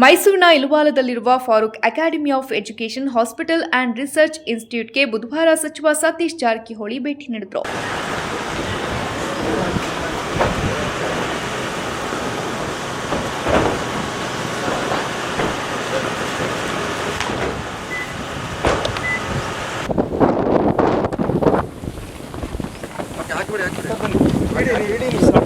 ಮೈಸೂರಿನ ಇಲುವಾಲದಲ್ಲಿರುವ Farooq academy of education hospital and research ಇನ್ಸ್ಟಿಟ್ಯೂಟ್ಗೆ ಬುಧವಾರ ಸಚಿವ ಸತೀಶ್ ಜಾರಕಿಹೊಳಿ ಭೇಟಿ ನೀಡಿದರು. ಇಲ್ಲಿಂದ ಇದು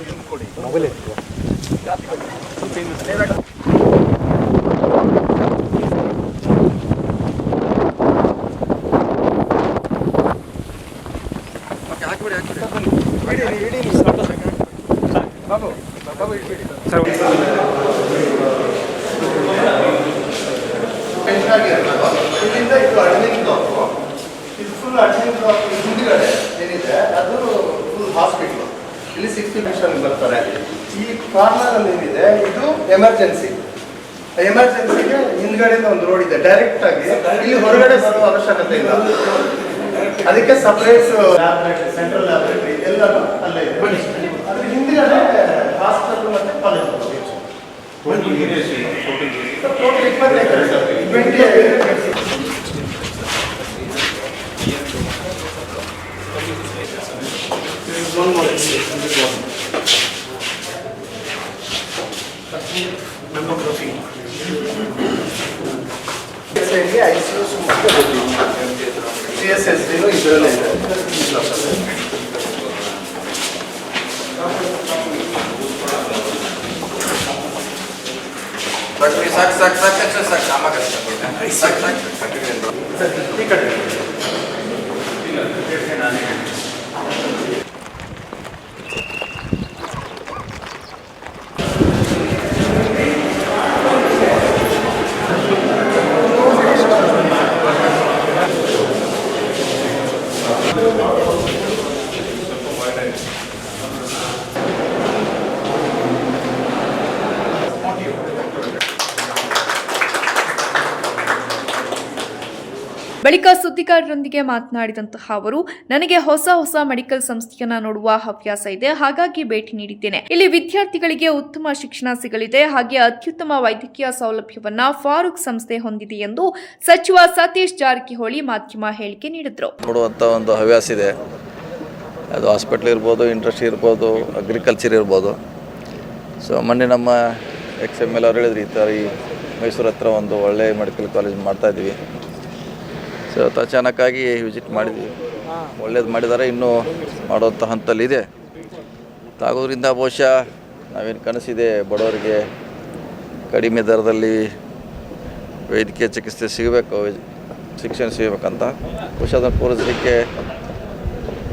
ಅಡ್ಮಿನ್ ಬ್ಲಾಕು ಇದು ಫುಲ್ ಅಡ್ಮಿನ್ ಬ್ಲಾಕ್ ಹಿಂದ್ಗಡೆ ಏನಿದೆ ಅದು ಫುಲ್ ಹಾಸ್ಪಿಟ್ಲು ಇಲ್ಲಿ ಸಿಕ್ಸ್ಟಿ ಮಿಷನ್ ಬರ್ತಾರೆ ಈ ಕಾರ್ನರ್ ಅಲ್ಲಿ ಏನಿದೆ ಇದು ಎಮರ್ಜೆನ್ಸಿ. ಎಮರ್ಜೆನ್ಸಿಗೆ ಹಿಂದ್ಗಡೆಯಿಂದ ಒಂದು ರೋಡ್ ಇದೆ. ಡೈರೆಕ್ಟ್ ಆಗಿ ಇಲ್ಲಿ ಹೊರಗಡೆ ಬರುವ ಅವಶ್ಯಕತೆ ಇಲ್ಲ. ಅದಕ್ಕೆ ಸಪರೇಟ್ ಸೆಂಟ್ರಲ್ ಲ್ಯಾಬ್ರೇಟರಿ ಎಲ್ಲ ಅಲ್ಲೇ ಇದೆ. ಅದ್ರ ಹಿಂದಿನ ಹಾಸ್ಪಿಟಲ್ ಮತ್ತೆ ಕಾಲೇಜ್ ಟೋಟಲ್ ಇಪ್ಪತ್ತೈದು ಟ್ವೆಂಟಿ సాక్ సాక్ సాక్ సాక్ సాక్ సామా కష్టపడతాను సాక్. సాక్ సాక్. ఇక్కడ. ಬಳಿಕ ಸುದ್ದಿಗಾರರೊಂದಿಗೆ ಮಾತನಾಡಿದಂತಹ ಅವರು, ನನಗೆ ಹೊಸ ಹೊಸ ಮೆಡಿಕಲ್ ಸಂಸ್ಥೆಯನ್ನ ನೋಡುವ ಹವ್ಯಾಸ ಇದೆ, ಹಾಗಾಗಿ ಭೇಟಿ ನೀಡಿದ್ದೇನೆ. ಇಲ್ಲಿ ವಿದ್ಯಾರ್ಥಿಗಳಿಗೆ ಉತ್ತಮ ಶಿಕ್ಷಣ ಸಿಗಲಿದೆ, ಹಾಗೆ ಅತ್ಯುತ್ತಮ ವೈದ್ಯಕೀಯ ಸೌಲಭ್ಯವನ್ನ ಫಾರೂಕ್ ಸಂಸ್ಥೆ ಹೊಂದಿದೆ ಎಂದು ಸಚಿವ ಸತೀಶ್ ಜಾರಕಿಹೊಳಿ ಮಾಧ್ಯಮ ಹೇಳಿಕೆ ನೀಡಿದರು. ನೋಡುವಂತ ಒಂದು ಹವ್ಯಾಸ ಇದೆ. ಅದು ಹಾಸ್ಪಿಟ್ಲ್ ಇರ್ಬೋದು ಇಂಡಸ್ಟ್ರಿ ಇರ್ಬೋದು ಅಗ್ರಿಕಲ್ಚರ್ ಇರ್ಬೋದು. ಸೊ ಮೊನ್ನೆ ನಮ್ಮ ಎಕ್ಸ್ ಎಂ ಎಲ್ ಅವ್ರು ಹೇಳಿದ್ರು, ಈ ಥರ ಈ ಮೈಸೂರು ಹತ್ರ ಒಂದು ಒಳ್ಳೆಯ ಮೆಡಿಕಲ್ ಕಾಲೇಜ್ ಮಾಡ್ತಾಯಿದ್ವಿ ಸೊ ಅಚಾನಕ್ಕಾಗಿ ವಿಸಿಟ್ ಮಾಡಿದ್ವಿ. ಒಳ್ಳೇದು ಮಾಡಿದ್ದಾರೆ ಇನ್ನೂ ಮಾಡುವಂಥ ಹಂತಲ್ಲಿದೆ ತಾಗೋದ್ರಿಂದ ಬಹುಶಃ ನಾವೇನು ಕನಸಿದೆ ಬಡವರಿಗೆ ಕಡಿಮೆ ದರದಲ್ಲಿ ವೈದ್ಯಕೀಯ ಚಿಕಿತ್ಸೆ ಸಿಗಬೇಕು ಶಿಕ್ಷಣ ಸಿಗಬೇಕಂತ. ಬಹುಶಃ ಅದನ್ನು ಪೂರೈಸಲಿಕ್ಕೆ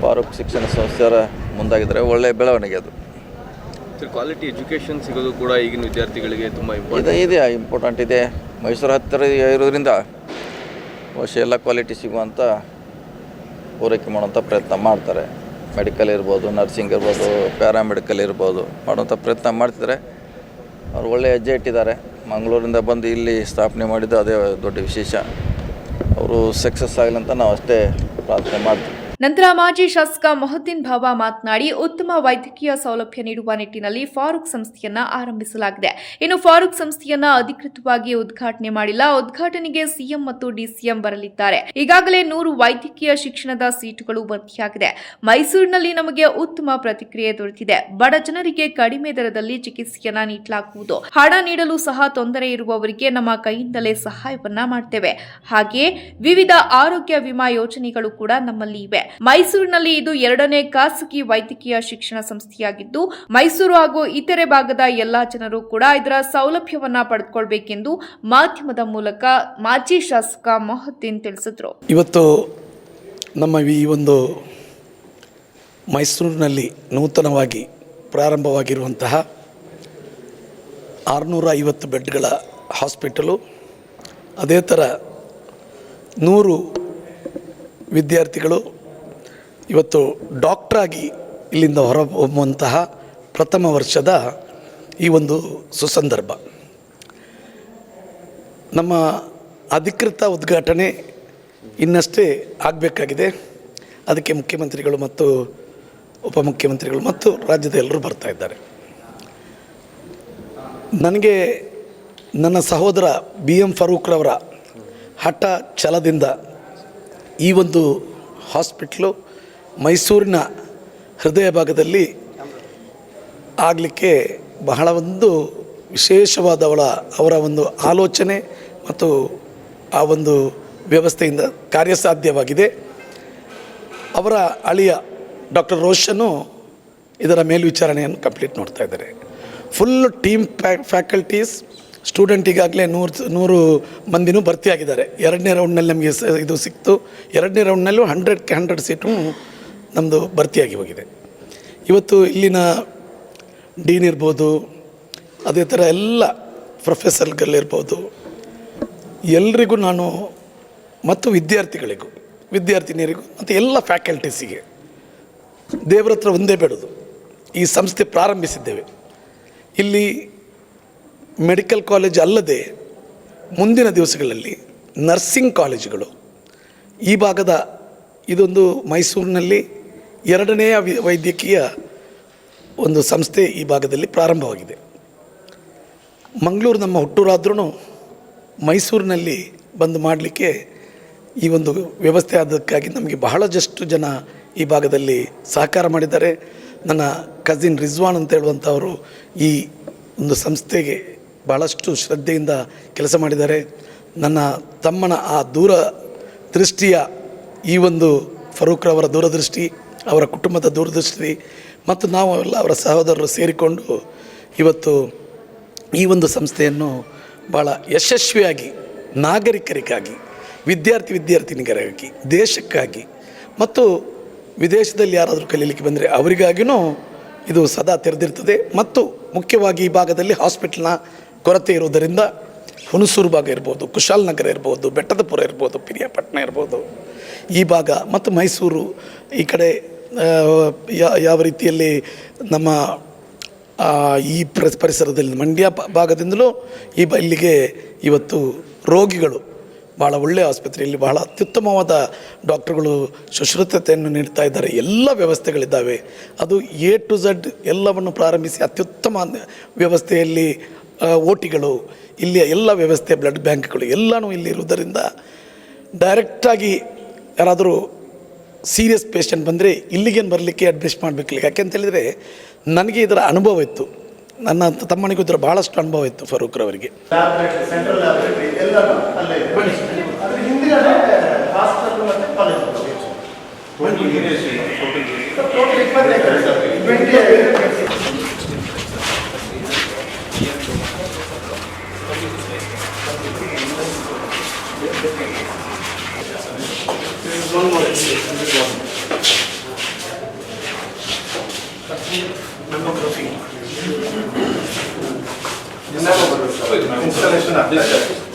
ಫಾರೂಕ್ ಶಿಕ್ಷಣ ಸಂಸ್ಥೆಯರ ಮುಂದಾಗಿದ್ದಾರೆ. ಒಳ್ಳೆಯ ಬೆಳವಣಿಗೆ ಅದು. ಕ್ವಾಲಿಟಿ ಎಜುಕೇಷನ್ ಸಿಗೋದು ಕೂಡ ಈಗಿನ ವಿದ್ಯಾರ್ಥಿಗಳಿಗೆ ತುಂಬ ಇದೆ ಇಂಪಾರ್ಟೆಂಟ್ ಇದೆ ಇಂಪಾರ್ಟೆಂಟ್ ಇದೆ. ಮೈಸೂರು ಹತ್ತಿರ ಇರೋದ್ರಿಂದ ಬಹುಶಃ ಎಲ್ಲ ಕ್ವಾಲಿಟಿ ಸಿಗುವಂಥ ಪೂರೈಕೆ ಮಾಡುವಂಥ ಪ್ರಯತ್ನ ಮಾಡ್ತಾರೆ. ಮೆಡಿಕಲ್ ಇರ್ಬೋದು ನರ್ಸಿಂಗ್ ಇರ್ಬೋದು ಪ್ಯಾರಾಮೆಡಿಕಲ್ ಇರ್ಬೋದು ಮಾಡುವಂಥ ಪ್ರಯತ್ನ ಮಾಡ್ತಿದ್ದಾರೆ. ಅವ್ರು ಒಳ್ಳೆಯ ಹೆಜ್ಜೆ ಇಟ್ಟಿದ್ದಾರೆ. ಮಂಗಳೂರಿಂದ ಬಂದು ಇಲ್ಲಿ ಸ್ಥಾಪನೆ ಮಾಡಿದ್ದು ಅದೇ ದೊಡ್ಡ ವಿಶೇಷ. ಅವರು ಸಕ್ಸಸ್ ಆಗಲಿ ಅಂತ ನಾವು ಅಷ್ಟೇ ಪ್ರಾರ್ಥನೆ ಮಾಡ್ತೀವಿ. ನಂತರ ಮಾಜಿ ಶಾಸಕ ಮೊಹದ್ದೀನ್ ಭಾವ ಮಾತನಾಡಿ ಉತ್ತಮ ವೈದ್ಯಕೀಯ ಸೌಲಭ್ಯ ನೀಡುವ ನಿಟ್ಟಿನಲ್ಲಿ ಫಾರೂಕ್ ಸಂಸ್ಥೆಯನ್ನ ಆರಂಭಿಸಲಾಗಿದೆ. ಇನ್ನು ಫಾರೂಕ್ ಸಂಸ್ಥೆಯನ್ನ ಅಧಿಕೃತವಾಗಿ ಉದ್ಘಾಟನೆ ಮಾಡಿಲ್ಲ. ಉದ್ಘಾಟನೆಗೆ ಸಿಎಂ ಮತ್ತು ಡಿಸಿಎಂ ಬರಲಿದ್ದಾರೆ. ಈಗಾಗಲೇ ನೂರು ವೈದ್ಯಕೀಯ ಶಿಕ್ಷಣದ ಸೀಟುಗಳು ಭರ್ತಿಯಾಗಿದೆ. ಮೈಸೂರಿನಲ್ಲಿ ನಮಗೆ ಉತ್ತಮ ಪ್ರತಿಕ್ರಿಯೆ ದೊರೆತಿದೆ. ಬಡ ಜನರಿಗೆ ಕಡಿಮೆ ದರದಲ್ಲಿ ಚಿಕಿತ್ಸೆಯನ್ನ ನೀಡಲಾಗುವುದು. ಹಣ ನೀಡಲು ಸಹ ತೊಂದರೆ ಇರುವವರಿಗೆ ನಮ್ಮ ಕೈಯಿಂದಲೇ ಸಹಾಯವನ್ನ ಮಾಡ್ತೇವೆ. ಹಾಗೆಯೇ ವಿವಿಧ ಆರೋಗ್ಯ ವಿಮಾ ಯೋಜನೆಗಳು ಕೂಡ ನಮ್ಮಲ್ಲಿ ಇವೆ. ಮೈಸೂರಿನಲ್ಲಿ ಇದು ಎರಡನೇ ಖಾಸಗಿ ವೈದ್ಯಕೀಯ ಶಿಕ್ಷಣ ಸಂಸ್ಥೆಯಾಗಿದ್ದು, ಮೈಸೂರು ಹಾಗೂ ಇತರೆ ಭಾಗದ ಎಲ್ಲಾ ಜನರು ಕೂಡ ಇದರ ಸೌಲಭ್ಯವನ್ನ ಪಡೆದುಕೊಳ್ಬೇಕೆಂದು ಮಾಧ್ಯಮದ ಮೂಲಕ ಮಾಜಿ ಶಾಸಕ ಮೊಹದ್ದೀನ್ ತಿಳಿಸಿದ್ರು. ಇವತ್ತು ನಮ್ಮ ಈ ಒಂದು ಮೈಸೂರಿನಲ್ಲಿ ನೂತನವಾಗಿ ಪ್ರಾರಂಭವಾಗಿರುವಂತಹ ಆರುನೂರ ಐವತ್ತು ಬೆಡ್ಗಳ ಹಾಸ್ಪಿಟಲು, ಅದೇ ಥರ ನೂರು ವಿದ್ಯಾರ್ಥಿಗಳು ಇವತ್ತು ಡಾಕ್ಟ್ರಾಗಿ ಇಲ್ಲಿಂದ ಹೊರಹೊಮ್ಮುವಂತಹ ಪ್ರಥಮ ವರ್ಷದ ಈ ಒಂದು ಸುಸಂದರ್ಭ. ನಮ್ಮ ಅಧಿಕೃತ ಉದ್ಘಾಟನೆ ಇನ್ನಷ್ಟೇ ಆಗಬೇಕಾಗಿದೆ. ಅದಕ್ಕೆ ಮುಖ್ಯಮಂತ್ರಿಗಳು ಮತ್ತು ಉಪಮುಖ್ಯಮಂತ್ರಿಗಳು ಮತ್ತು ರಾಜ್ಯದ ಎಲ್ಲರೂ ಬರ್ತಾ ಇದ್ದಾರೆ. ನನಗೆ ನನ್ನ ಸಹೋದರ ಬಿ ಎಂ ಫರೂಕ್ರವರ ಹಠ ಛಲದಿಂದ ಈ ಒಂದು ಹಾಸ್ಪಿಟ್ಲು ಮೈಸೂರಿನ ಹೃದಯ ಭಾಗದಲ್ಲಿ ಆಗಲಿಕ್ಕೆ ಬಹಳ ಒಂದು ವಿಶೇಷವಾದವಳ ಅವರ ಒಂದು ಆಲೋಚನೆ ಮತ್ತು ಆ ಒಂದು ವ್ಯವಸ್ಥೆಯಿಂದ ಕಾರ್ಯಸಾಧ್ಯವಾಗಿದೆ. ಅವರ ಅಳಿಯ ಡಾಕ್ಟರ್ ರೋಷನು ಇದರ ಮೇಲ್ವಿಚಾರಣೆಯನ್ನು ಕಂಪ್ಲೀಟ್ ನೋಡ್ತಾ ಇದ್ದಾರೆ. ಫುಲ್ ಟೀಮ್ ಫ್ಯಾಕಲ್ಟೀಸ್ ಸ್ಟೂಡೆಂಟ್ ಈಗಾಗಲೇ ನೂರು ನೂರು ಮಂದಿನೂ ಭರ್ತಿಯಾಗಿದ್ದಾರೆ. ಎರಡನೇ ರೌಂಡ್ನಲ್ಲಿ ನಮಗೆ ಇದು ಸಿಕ್ತು. ಎರಡನೇ ರೌಂಡ್ನಲ್ಲೂ ಹಂಡ್ರೆಡ್ಗೆ ಹಂಡ್ರೆಡ್ ಸೀಟು ನಮ್ಮದು ಭರ್ತಿಯಾಗಿ ಹೋಗಿದೆ. ಇವತ್ತು ಇಲ್ಲಿನ ಡೀನ್ ಇರ್ಬೋದು, ಅದೇ ಥರ ಎಲ್ಲ ಪ್ರೊಫೆಸರ್ಗಳಿರ್ಬೋದು ಎಲ್ರಿಗೂ ನಾನು ಮತ್ತು ವಿದ್ಯಾರ್ಥಿಗಳಿಗೂ, ವಿದ್ಯಾರ್ಥಿನಿಯರಿಗೂ ಮತ್ತು ಎಲ್ಲ ಫ್ಯಾಕಲ್ಟೀಸಿಗೆ ದೇವರ ಹತ್ರ ಒಂದೇ ಬೇಡೋದು. ಈ ಸಂಸ್ಥೆ ಪ್ರಾರಂಭಿಸಿದ್ದೇವೆ. ಇಲ್ಲಿ ಮೆಡಿಕಲ್ ಕಾಲೇಜ್ ಅಲ್ಲದೆ ಮುಂದಿನ ದಿವಸಗಳಲ್ಲಿ ನರ್ಸಿಂಗ್ ಕಾಲೇಜುಗಳು. ಈ ಭಾಗದ ಇದೊಂದು ಮೈಸೂರಿನಲ್ಲಿ ಎರಡನೆಯ ವೈದ್ಯಕೀಯ ಒಂದು ಸಂಸ್ಥೆ ಈ ಭಾಗದಲ್ಲಿ ಪ್ರಾರಂಭವಾಗಿದೆ. ಮಂಗಳೂರು ನಮ್ಮ ಹುಟ್ಟೂರಾದ್ರೂ ಮೈಸೂರಿನಲ್ಲಿ ಬಂದು ಮಾಡಲಿಕ್ಕೆ ಈ ಒಂದು ವ್ಯವಸ್ಥೆ ಆದಕ್ಕಾಗಿ ನಮಗೆ ಬಹಳಷ್ಟು ಜನ ಈ ಭಾಗದಲ್ಲಿ ಸಹಕಾರ ಮಾಡಿದ್ದಾರೆ. ನನ್ನ ಕಸಿನ್ ರಿಜ್ವಾನ್ ಅಂತ ಹೇಳುವಂಥವರು ಈ ಒಂದು ಸಂಸ್ಥೆಗೆ ಭಾಳಷ್ಟು ಶ್ರದ್ಧೆಯಿಂದ ಕೆಲಸ ಮಾಡಿದ್ದಾರೆ. ನನ್ನ ತಮ್ಮನ ಆ ದೂರ ದೃಷ್ಟಿಯ ಈ ಒಂದು ಫರೂಕ್ರವರ ದೂರದೃಷ್ಟಿ ಅವರ ಕುಟುಂಬದ ದೂರದೃಷ್ಟಿ ಮತ್ತು ನಾವು ಎಲ್ಲ ಅವರ ಸಹೋದರರು ಸೇರಿಕೊಂಡು ಇವತ್ತು ಈ ಒಂದು ಸಂಸ್ಥೆಯನ್ನು ಭಾಳ ಯಶಸ್ವಿಯಾಗಿ, ನಾಗರಿಕರಿಗಾಗಿ, ವಿದ್ಯಾರ್ಥಿ ವಿದ್ಯಾರ್ಥಿನಿಗರಿಗಾಗಿ ದೇಶಕ್ಕಾಗಿ ಮತ್ತು ವಿದೇಶದಲ್ಲಿ ಯಾರಾದರೂ ಕಲೀಲಿಕ್ಕೆ ಬಂದರೆ ಅವರಿಗಾಗಿಯೂ ಇದು ಸದಾ ತೆರೆದಿರ್ತದೆ ಮತ್ತು ಮುಖ್ಯವಾಗಿ ಈ ಭಾಗದಲ್ಲಿ ಹಾಸ್ಪಿಟ್ಲ್ನ ಕೊರತೆ ಇರುವುದರಿಂದ ಹುಣಸೂರು ಭಾಗ ಇರ್ಬೋದು ಕುಶಾಲನಗರ ಇರ್ಬೋದು, ಬೆಟ್ಟದಪುರ ಇರ್ಬೋದು, ಪಿರಿಯಾಪಟ್ಟಣ ಇರ್ಬೋದು, ಈ ಭಾಗ ಮತ್ತು ಮೈಸೂರು ಈ ಕಡೆ ಯಾವ ರೀತಿಯಲ್ಲಿ ನಮ್ಮ ಈ ಪ್ರ- ಪರಿಸರದಲ್ಲಿ, ಮಂಡ್ಯ ಭಾಗದಿಂದಲೂ ಈ ಬ, ಇಲ್ಲಿಗೆ ಇವತ್ತು ರೋಗಿಗಳು ಭಾಳ ಒಳ್ಳೆಯ ಆಸ್ಪತ್ರೆಯಲ್ಲಿ ಬಹಳ ಅತ್ಯುತ್ತಮವಾದ ಡಾಕ್ಟರ್ಗಳು ಶುಶ್ರೂಷತೆಯನ್ನು ನೀಡ್ತಾ ಇದ್ದಾರೆ. ಎಲ್ಲ ವ್ಯವಸ್ಥೆಗಳಿದ್ದಾವೆ. ಅದು ಎ ಟು ಝಡ್ ಎಲ್ಲವನ್ನು ಪ್ರಾರಂಭಿಸಿ ಅತ್ಯುತ್ತಮ ವ್ಯವಸ್ಥೆಯಲ್ಲಿ ಓಟಿಗಳು ಟಿಗಳು ಇಲ್ಲಿಯ ಎಲ್ಲ ವ್ಯವಸ್ಥೆ, ಬ್ಲಡ್ ಬ್ಯಾಂಕ್ಗಳು ಎಲ್ಲನೂ ಇಲ್ಲಿರುವುದರಿಂದ ಡೈರೆಕ್ಟಾಗಿ ಯಾರಾದರೂ ಸೀರಿಯಸ್ ಪೇಷಂಟ್ ಬಂದರೆ ಇಲ್ಲಿಗೇನು ಬರಲಿಕ್ಕೆ ಅಡ್ಮಿಟ್ ಮಾಡಬೇಕಿಲ್ಲ ಯಾಕೆಂತ ಹೇಳಿದರೆ ನನಗೆ ಇದರ ಅನುಭವ ಇತ್ತು. ನನ್ನ ತಮ್ಮನಿಗೂ ಇದರ ಭಾಳಷ್ಟು ಅನುಭವ ಇತ್ತು ಫರೂಕ್ರವರಿಗೆ ಲ್ಯಾಬ್ರೇಟರಿ ಸೆಂಟ್ರಲ್ ಲ್ಯಾಬ್ರೇಟರಿ ಎಲ್ಲನೂ ಅಲ್ಲೇ ಇದೆ ಅದ್ರ ಹಿಂದಿಗಡೆ ಹಾಸ್ಟೆಲ್